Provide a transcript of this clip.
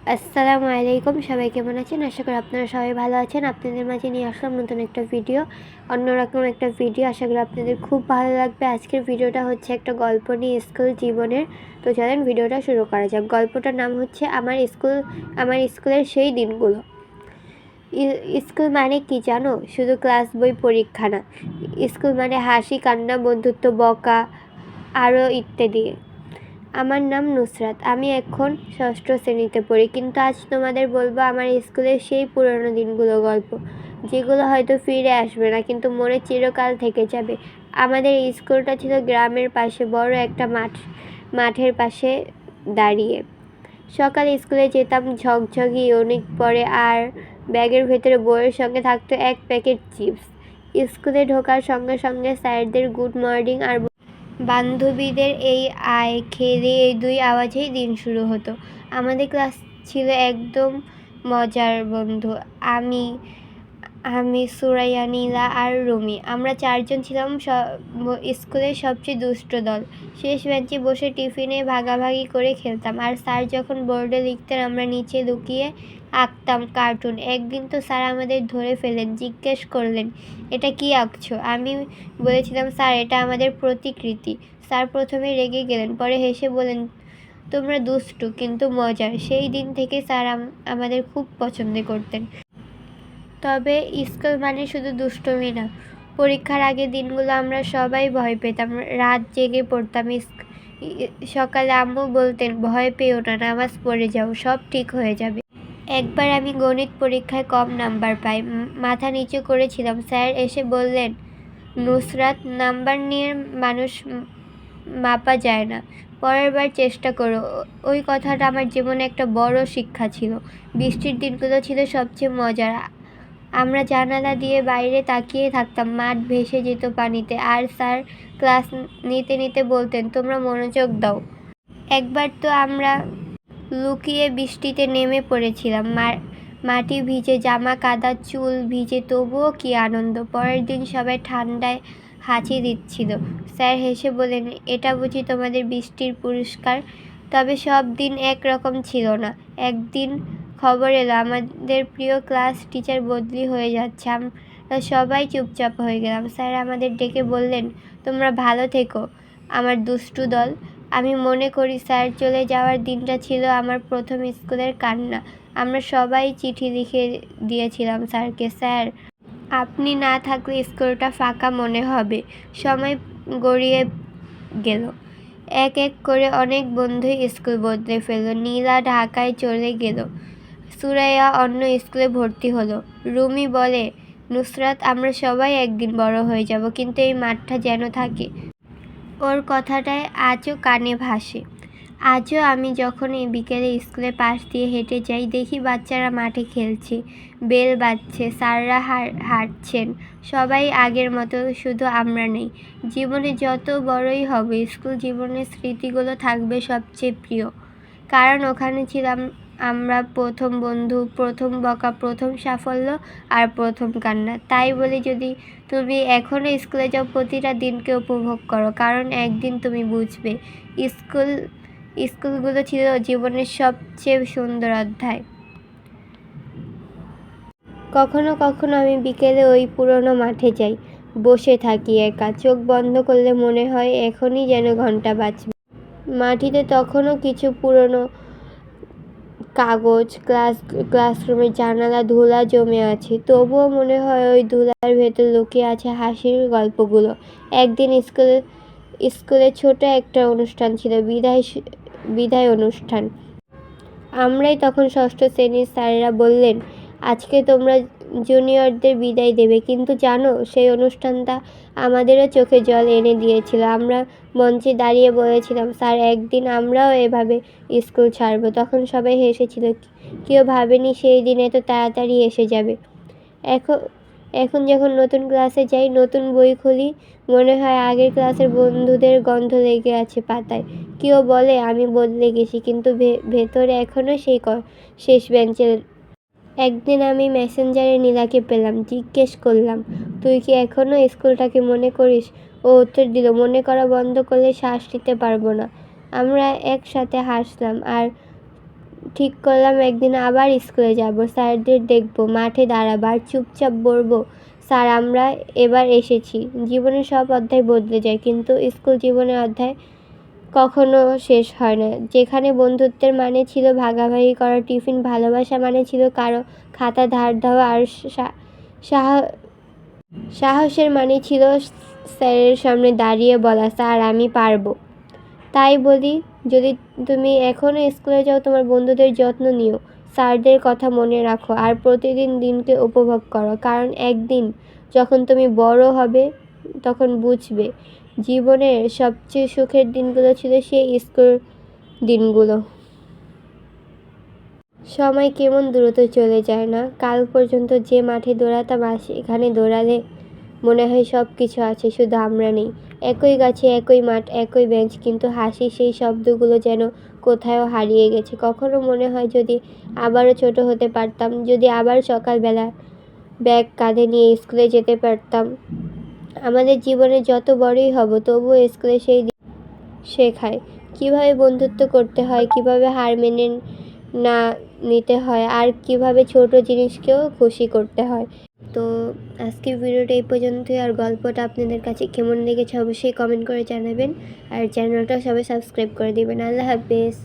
আসসালামু আলাইকুম, সবাই কেমন আছেন? আশা করি আপনারা সবাই ভালো আছেন। আপনাদের মাঝে নিয়ে আসলাম নতুন একটা ভিডিও, অন্যরকম একটা ভিডিও। আশা করি আপনাদের খুব ভালো লাগবে। আজকের ভিডিওটা হচ্ছে একটা গল্প নিয়ে স্কুল জীবনের। তো চলেন ভিডিওটা শুরু করা যাক। গল্পটার নাম হচ্ছে আমার স্কুল, আমার স্কুলের সেই দিনগুলো। স্কুল মানে কি জানো? শুধু ক্লাস বই পরীক্ষা না। স্কুল মানে হাসি, কান্না, বন্ধুত্ব, বকা, আরও ইত্যাদি। আমার নাম নুসরাত। আমি এখন ষষ্ঠ শ্রেণীতে পড়ি, কিন্তু আজ তোমাদের বলব আমার স্কুলের সেই পুরনো দিনগুলো গল্প, যেগুলো হয়তো ফিরে আসবে না, কিন্তু মনে চিরকাল থেকে যাবে। আমাদের স্কুলটা ছিল গ্রামের পাশে, বড় একটা মাঠ, মাঠের পাশে দাঁড়িয়ে। সকালে স্কুলে যেতাম, ঝকঝকি, অনেক পরে আর ব্যাগের ভেতরে বইয়ের সঙ্গে থাকতো এক প্যাকেট চিপস। স্কুলে ঢোকার সঙ্গে সঙ্গে স্যারদের গুড মর্নিং আর বান্ধবীদের এই আয় খেয়ে এই দুই আওয়াজেই দিন শুরু হতো। আমাদের ক্লাস ছিল একদম মজার বন্ধু। আমি আমি সুরাইয়া, নীলা আর রুমি। আমরা চারজন ছিলাম স- স্কুলের সবচেয়ে দুষ্ট দল। শেষ বেঞ্চে বসে টিফিনে ভাগাভাগি করে খেলতাম। আর স্যার যখন বোর্ডে লিখতেন, আমরা নিচে লুকিয়ে আঁকতাম কার্টুন। একদিন তো স্যার আমাদের ধরে ফেলেন জিজ্ঞেস করলেন, এটা কি আঁকছো? আমি বলেছিলাম, স্যার, এটা আমাদের প্রতিকৃতি। স্যার প্রথমে রেগে গেলেন, পরে হেসে বলেন তোমরা দুষ্টু, কিন্তু মজার। সেই দিন থেকে স্যার আম- আমাদের খুব পছন্দ করতেন। তবে স্কুল মানে শুধু দুষ্টুমি না, পরীক্ষার আগের দিনগুলো আমরা সবাই ভয় পেতাম। রাত জেগে পড়তাম সকালে আম্মু বলতেন, ভয় পেও না, নামাজ পড়ে যাও, সব ঠিক হয়ে যাবে। একবার আমি গণিত পরীক্ষায় কম নাম্বার পাই। মাথা নিচু করেছিলাম। স্যার এসে বললেন, নুসরাত, নাম্বার নিয়ে মানুষ মাপা যায় না। পরের বার চেষ্টা করো। ওই কথাটা আমার জীবনে একটা বড় শিক্ষা ছিল। বৃষ্টির দিনগুলো ছিল সবচেয়ে মজার। আমরা জানালা দিয়ে বাইরে তাকিয়ে থাকতাম, মাঠ ভেসে যেত পানিতে। আর স্যার ক্লাস নিতে নিতে বলতেন, তোমরা মনোযোগ দাও। একবার তো আমরা লুকিয়ে বৃষ্টিতে নেমে পড়েছিলাম। মাটি ভিজে, জামা কাদা, চুল ভিজে, তবুও কি আনন্দ। পরের দিন সবাই ঠান্ডায় হাঁচি দিচ্ছিল। স্যার হেসে বলেন এটা বুঝি তোমাদের বৃষ্টির পুরস্কার? তবে সব দিন একরকম ছিল না। একদিন খবর এলো, আমাদের প্রিয় ক্লাস টিচার বদলি হয়ে যাচ্ছে। আমরা সবাই চুপচাপ হয়ে গেলাম। স্যার আমাদের ডেকে বললেন, তোমরা ভালো থেকো, আমার দুষ্টু দল। আমি মনে করি, স্যার, চলে যাওয়ার দিনটা ছিল আমার প্রথম স্কুলের কান্না। আমরা সবাই চিঠি লিখে দিয়েছিলাম স্যারকে, স্যার, আপনি না থাকলে স্কুলটা ফাঁকা মনে হবে। সময় গড়িয়ে গেল। এক এক করে অনেক বন্ধুই স্কুল বদলে ফেলল। নীলা ঢাকায় চলে গেল। সুরাইয়া অন্য স্কুলে ভর্তি হলো। রুমি বলে, নুসরাত, আমরা সবাই একদিন বড় হয়ে যাব, কিন্তু এই মাঠটা যেন থাকে। ওর কথাটায় আজও কানে ভাসে। আজও আমি যখন এই বিকেলে স্কুলে পাশ দিয়ে হেঁটে যাই, দেখি বাচ্চারা মাঠে খেলছে, বেল বাজছে, স্যাররা হাঁটছেন, সবাই আগের মতো শুধু আমরা নেই। জীবনে যত বড়ই হবে, স্কুল জীবনের স্মৃতিগুলো থাকবে সবচেয়ে প্রিয়। কারণ ওখানে ছিলাম আমরা প্রথম বন্ধু, প্রথম বকা, প্রথম সাফল্য আর প্রথম কান্না। তাই বলি যদি তুমি এখনও স্কুলে যাও, প্রতিটা দিনকে উপভোগ করো। কারণ একদিন তুমি বুঝবে, স্কুল, স্কুলগুলো ছিল জীবনের সবচেয়ে সুন্দর অধ্যায়। কখনো কখনো আমি বিকেলে ওই পুরনো মাঠে যাই, বসে থাকি একা। চোখ বন্ধ করলে মনে হয় এখনই যেন ঘণ্টা বাজবে। মাটিতে তখনও কিছু পুরনো কাগজ, ক্লাস ক্লাসরুমের জানালা, ধুলা জমে আছে। তবুও মনে হয় ওই ধুলার ভেতর লুকিয়ে আছে হাসির গল্পগুলো। একদিন স্কুলে স্কুলে ছোট একটা অনুষ্ঠান ছিল, বিদায় বিদায় অনুষ্ঠান। আমরাই তখন ষষ্ঠ শ্রেণির স্যারেরা বললেন, আজকে তোমরা জুনিয়রদের বিদায় দেবে। কিন্তু জানো, সেই অনুষ্ঠানটা আমাদেরও চোখে জল এনে দিয়েছিল। আমরা মঞ্চে দাঁড়িয়ে বলেছিলাম, স্যার, একদিন আমরাও এভাবে স্কুল ছাড়বো। তখন সবাই হেসেছিল, কেউ ভাবেনি সেই দিন এত তাড়াতাড়ি এসে যাবে। এখন এখন যখন নতুন ক্লাসে যাই, নতুন বই খুলি, মনে হয় আগের ক্লাসের বন্ধুদের গন্ধ লেগে আছে পাতায়। কেউ বলে, আমি বদলে গেছি। কিন্তু ভেতরে এখনও সেই শেষ বেঞ্চের একদিন আমি মেসেঞ্জারে নীলাকে পেলাম, জিজ্ঞেস করলাম, তুই কি এখনও স্কুলটাকে মনে করিস? ও উত্তর দিল, মনে করা বন্ধ করলে শ্বাস নিতে পারব না। আমরা একসাথে হাসলাম আর ঠিক করলাম, একদিন আবার স্কুলে যাব, স্যারদের দেখব, মাঠে দাঁড়াবো আর চুপচাপ বলব, স্যার, আমরা এবার এসেছি। জীবনের সব অধ্যায় বদলে যায়, কিন্তু স্কুল জীবনের অধ্যায় কখনো শেষ হয় না। যেখানে বন্ধুত্বের মানে ছিল ভাগাভাগি করা, টিফিন ভালোবাসা মানে ছিল কারও খাতা ধার দেওয়া আর সাহসের মানে ছিল স্যারের সামনে দাঁড়িয়ে বলা, স্যার, আমি পারব। তাই বলি, যদি তুমি এখনও স্কুলে যাও, তোমার বন্ধুদের যত্ন নিও। স্যারদের কথা মনে রাখো আর প্রতিদিন দিনকে উপভোগ করো। কারণ একদিন যখন তুমি বড় হবে, তখন বুঝবে জীবনের সবচেয়ে সুখের দিনগুলো ছিল সেই স্কুল দিনগুলো। সময় কেমন দ্রুত চলে যায় না। কাল পর্যন্ত যে মাঠে দৌড়াতাম আর এখানে দৌড়ালে মনে হয় সব কিছু আছে, শুধু আমরা নেই। একই গাছে একই মাঠ, একই বেঞ্চ কিন্তু হাসি সেই শব্দগুলো যেন কোথাও হারিয়ে গেছে। কখনো মনে হয় যদি আবারও ছোট হতে পারতাম, যদি আবার সকালবেলা ব্যাগ কাঁধে নিয়ে স্কুলে যেতে পারতাম। আমাদের জীবনে যত বড়ই হব, তবুও স্কুলে সেই শেখায়। কীভাবে বন্ধুত্ব করতে হয়, কীভাবে হার মেনে না নিতে হয়, আর কীভাবে ছোট জিনিসকেও খুশি করতে হয়। তো আজকের ভিডিওটা এই পর্যন্তই, আর গল্পটা আপনাদের কাছে কেমন লেগেছে অবশ্যই কমেন্ট করে জানাবেন। আর চ্যানেলটা সবাই সাবস্ক্রাইব করে দিবেন। আল্লাহ হাফেজ।